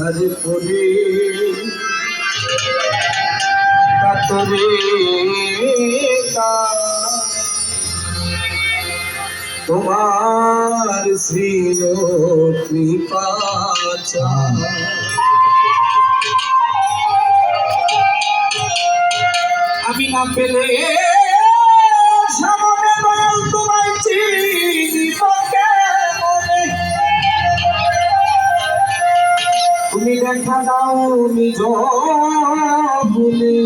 আজ পরে কাতরে তোমার শ্রীয় কৃপা আমি না পেলে তুমি দেখা দাও নিজ বলে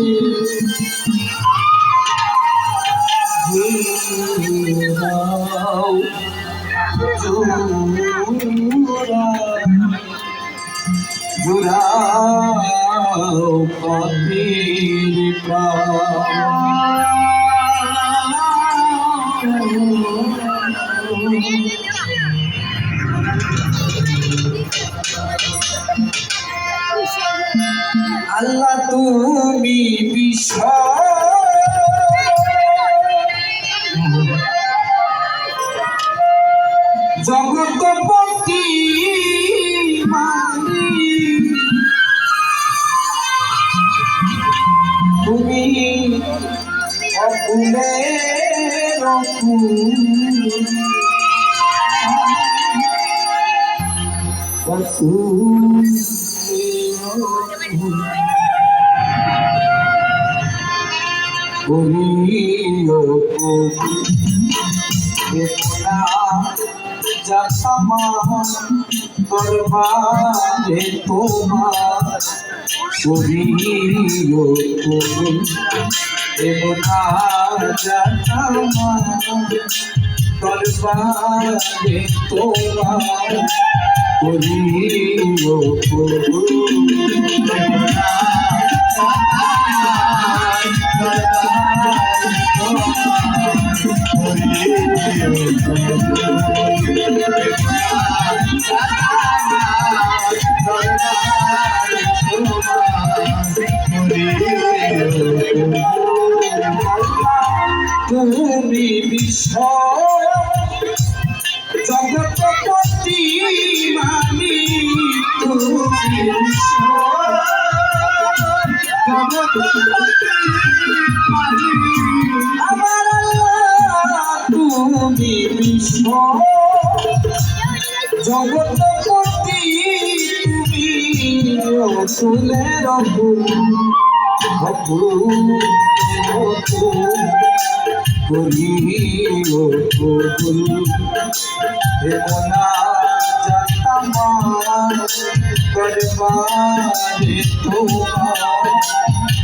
দাও জুড়াও পাখির আল্লাহ তুমি বিশ্ব জগৎপতি তুমি অকুল যাতামা দরবারে তোমার করিও তুমি দেবনা যাতামা দরবারে তোমার করিও দেবনা তুমি বিশ্ব জগৎপতি মানি তুমি বিশ্ব জগৎপতি মানি আমার তুমি বিশ্ব জগৎপতি তুমি রসুলের অকুল করিও কবুল দেবনা জাতামা করবারে তোমার